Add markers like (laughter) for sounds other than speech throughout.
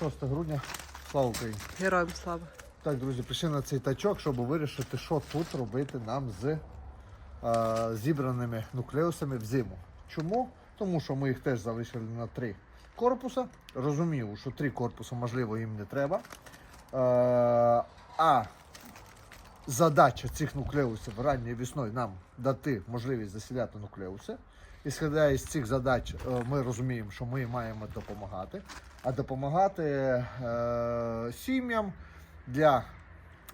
Друзі, 6 грудня. Слава Україні! Героям слава. Так, друзі, прийшли на цей тачок, щоб вирішити, що тут робити нам з е, зібраними нуклеусами в зиму. Чому? Тому що ми їх теж залишили на три корпуса. Розумію, що три корпуси, можливо, їм не треба. Е, а задача цих нуклеусів ранньою весною нам дати можливість засіляти нуклеуси. Ісходя із цих задач, е, ми розуміємо, що ми маємо допомагати. А допомагати е, сім'ям для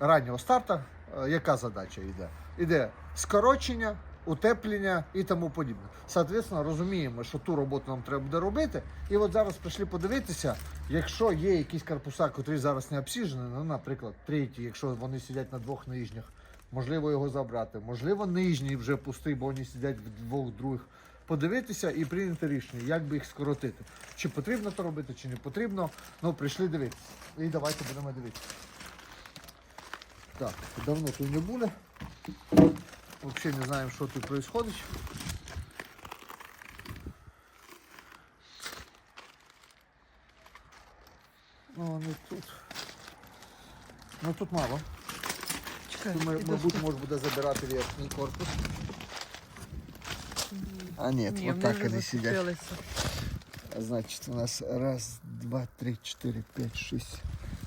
раннього старту, е, яка задача йде? Іде скорочення, утеплення і тому подібне. Соответственно, розуміємо, що ту роботу нам треба буде робити. І от зараз прийшли подивитися, якщо є якісь корпуса, котрі зараз не обсіжені, ну, наприклад, третій, якщо вони сидять на двох нижніх, можливо його забрати. Можливо, нижній вже пустий, бо вони сидять в двох других. Подивитися і прийняти рішення, як би їх скоротити. Чи потрібно то робити, чи не потрібно. Ну, прийшли дивитися. І давайте будемо дивитися. Так, давно тут не були. Взагалі не знаємо, що тут відбувається. Ну, вони тут. Ну тут мало. Чекай, ми- мабуть, можна буде забирати верхній корпус. А ні, Ні, от вони так вже вони сидять. зацепилися. Значит, у нас раз, два, три, четыре, пять, шесть,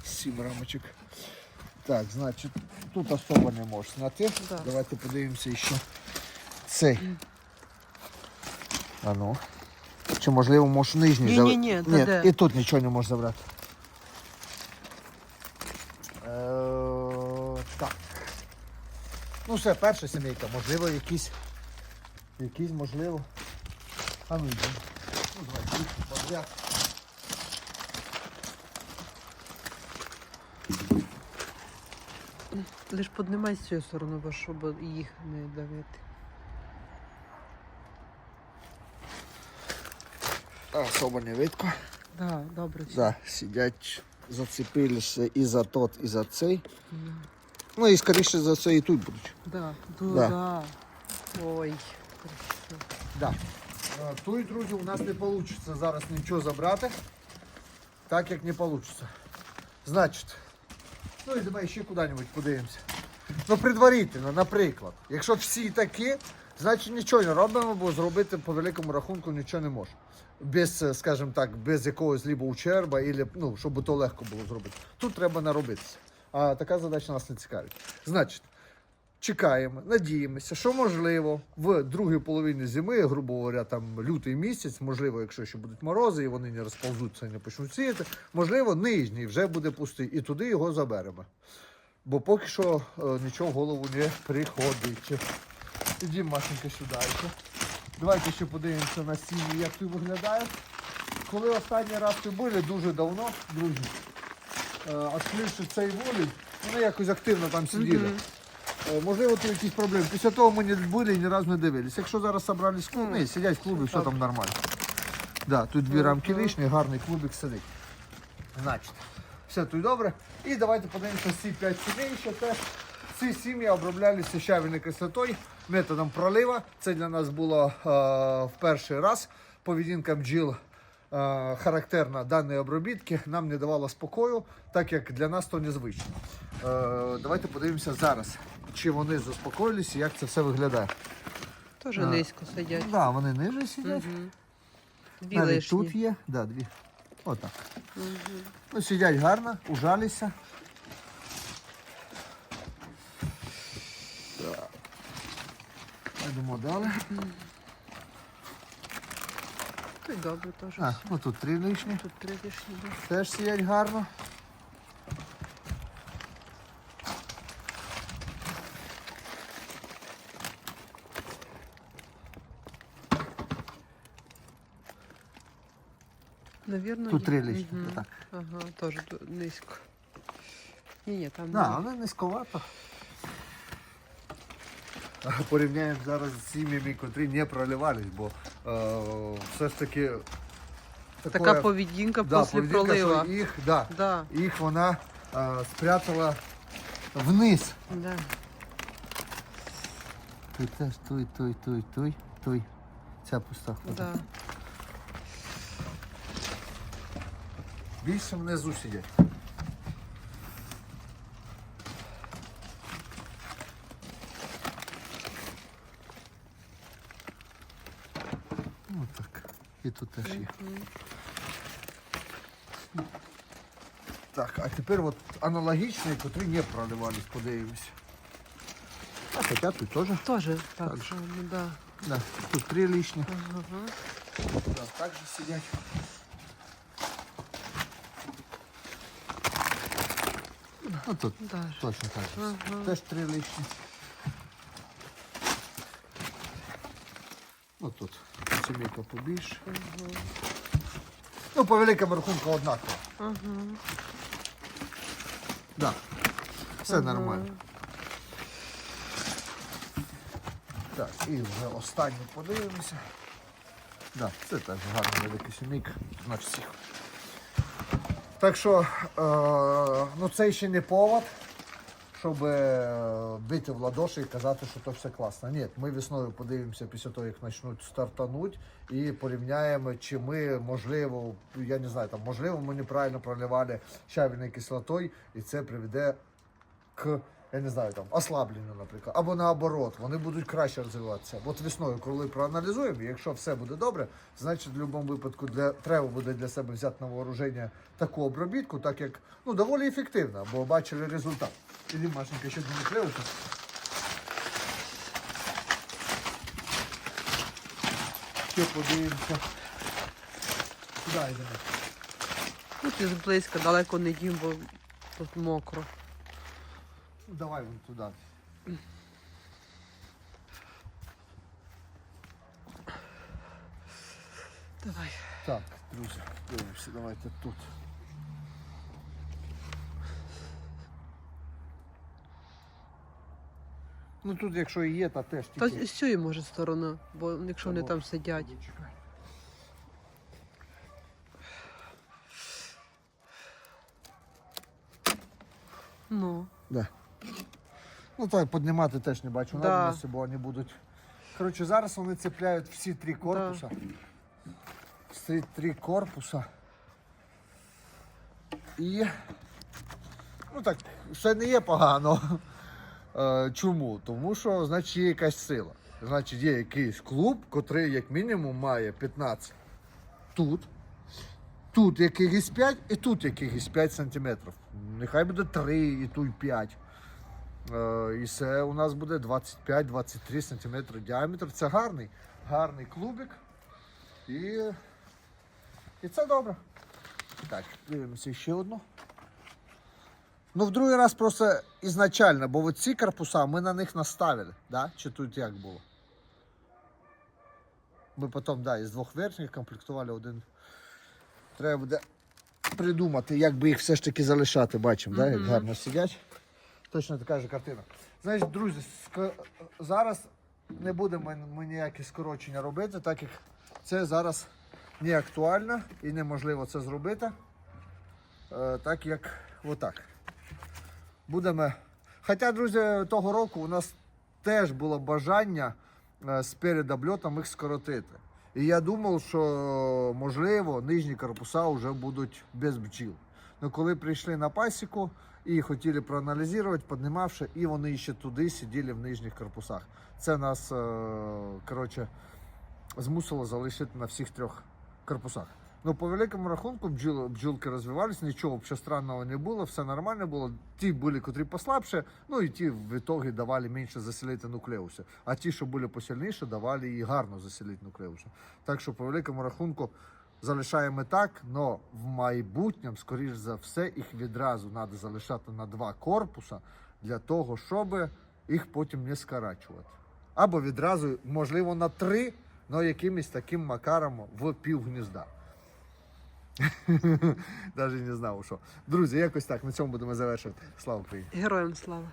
сім рамочок. Так, значить, тут особо не можеш знати. Да. Давайте подивимося ще цей. А ну. Чи можливо можеш нижній Ні, забрати? ні, ні, та Ні, де? і тут нічого не можеш забрати. Е, так. Ну все, перша сімейка, можливо, якісь. Якісь, можливо. А ну йдемо. Ну, давай, подряд. Лиш піднімай з цієї сторони, бо щоб їх не давити. Особо не видко. Да, добре. Да, сидять, зацепилися і за тот, і за цей. Ну і скоріше за це і тут будуть. Да, Да. да. да. Ой. Да. Е, Тут, друзі, у нас не вийде зараз нічого забрати, так як не вийде. Значить, ну і давай ще куди-небудь подивимося. Ну, предварительно, наприклад, якщо всі такі, значить нічого не робимо, бо зробити по великому рахунку нічого не можна. Без, е, скажімо так, без якогось либо ущерба, ілі, ну, щоб то легко було зробити. Тут треба наробитися. А така задача нас не цікавить. Значить, чекаємо, надіємося, що можливо в другій половині зими, грубо говоря, там лютий місяць, можливо, якщо ще будуть морози і вони не розповзуться і не почнуть сіяти, можливо, нижній вже буде пустий, і туди його заберемо. Бо поки що е, нічого в голову не приходить. Ідімо, Машенька, сюди. Давайте ще подивимося на сім'ї, як тут виглядає. Коли останній раз тут були, дуже давно, друзі, е, відкривши цей волій, вони якось активно там сиділи. Е, Можливо, тут якісь проблеми. Після того ми не були і ні разу не дивились. Якщо зараз зібрались в клубі, сидять в клубі, все там нормально. Да, тут дві рамки лишні, гарний клубик сидить. Значить, все тут добре. І давайте подивимося ці 5 сімей, що теж. Ці сім'ї оброблялися щавельною кислотою методом пролива. Це для нас було е, в перший раз. Поведінка бджіл е, характерна даної обробітки нам не давала спокою, так як для нас то незвично. Е, давайте подивимося зараз, чи вони заспокоїлися, як це все виглядає. Теж низько сидять. Так, да, вони ниже сидять. Дві Навіть тут є, да, дві. Отак. Ну, сидять гарно, ужалися. Так. Йдемо далі. Та й добре теж. А, ну тут три лишні. Тут три лишні. да. Теж сидять гарно. Навірно, Тут три лишні. Мгм. Отак. Ага, теж низько. Ні, ні, там Да, ні. вони низьковато. Порівняємо зараз з сім'ями, котрі не проливались, бо е, все ж таки така такое- поведінка да, після поведінка, пролива. що їх, да, Да, їх вона е, спрятала вниз. да. Тут теж той, той, той, той, той. Ця пуста. Да. Більше внизу сидять. Ось так. І тут теж є. Так, а тепер от аналогічні, котрі не проливались, подивимось. А хоча тут теж. Тоже так, Так же. само, да. Да, тут три лишні. Ага. Да, так же сидять. Ну тут Да. точно так же. Ага. Теж три лишні. Ну тут Сімейка побільше. Ну, по великому рахунку однаково. Ага. Да. Все нормально. Так, і вже останній подивимося. Да, це теж гарна велика сімейка, значить всіх. Так що, е, ну це ще не повод, щоб е, бити в ладоші і казати, що то все класно. Ні, ми весною подивимося після того, як почнуть стартануть, і порівняємо, чи ми, можливо, я не знаю, там, можливо, ми неправильно проливали щавельною кислотою, і це приведе к, я не знаю, там, ослабленню, наприклад, або наоборот, вони будуть краще розвиватися. От весною, коли проаналізуємо, якщо все буде добре, значить в будь-якому випадку для, треба буде для себе взяти на вооруження таку обробітку, так як ну, доволі ефективно, бо бачили результат. Іди, Машенька, ще не клеїться. Ще подивимося. Куди йдемо? Тут із близько, далеко не їм, бо тут мокро. Ну, давай вон туди. Давай. Так, друзі, дивимося, давайте тут. Ну тут, якщо і є, то теж Та тільки. з цієї може сторони, бо якщо вони там сидять. Чекай. Ну. Да. Ну так, піднімати теж не бачу Да. надобності, бо вони будуть. Коротше, зараз вони цепляють всі три корпуса. Всі три корпуса. І. Ну так, це не є погано. Е, Чому? Тому що, значить, є якась сила. Значить, є якийсь клуб, котрий, як мінімум, має 15 тут. Тут якихось 5 і тут якихось 5 сантиметрів. Нехай буде 3 і тут 5. Е, І це у нас буде 25-23 сантиметри діаметр. Це гарний, гарний клубик. І, і це добре. Так, дивимося ще одну. Ну, в другий раз просто ізначально, бо от ці корпуса ми на них наставили, да? чи тут як було? Ми потім, да, із двох верхніх комплектували один. Треба буде придумати, як би їх все ж таки залишати, бачимо, да, як гарно сидять. Точно така ж картина. Значить, друзі, зараз не будемо ми ніякі скорочення робити, так як це зараз не актуально і неможливо це зробити. Е, так як отак. Будемо. Хоча, друзі, того року у нас теж було бажання е, з перед обльотом їх скоротити. І я думав, що можливо нижні корпуса вже будуть без бджіл. Ну коли прийшли на пасіку і хотіли проаналізувати, піднімавши, і вони ще туди сиділи в нижніх корпусах. Це нас е, коротше, змусило залишити на всіх трьох корпусах. Ну, по великому рахунку бджіл, бджілки розвивалися, нічого странного не було, все нормально було. Ті були, котрі послабше, ну і ті в ітогі давали менше заселити нуклеуси. А ті, що були посильніші, давали і гарно заселити нуклеуси. Так що, по великому рахунку, залишаємо так, але в майбутньому, скоріш за все, їх відразу треба залишати на два корпуса для того, щоб їх потім не скорачувати. Або відразу, можливо, на три, але якимось таким макаром в пів гнізда. (laughs) Навіть не знав, що. Друзі, якось так. На цьому будемо завершувати. Слава Україні! Героям слава.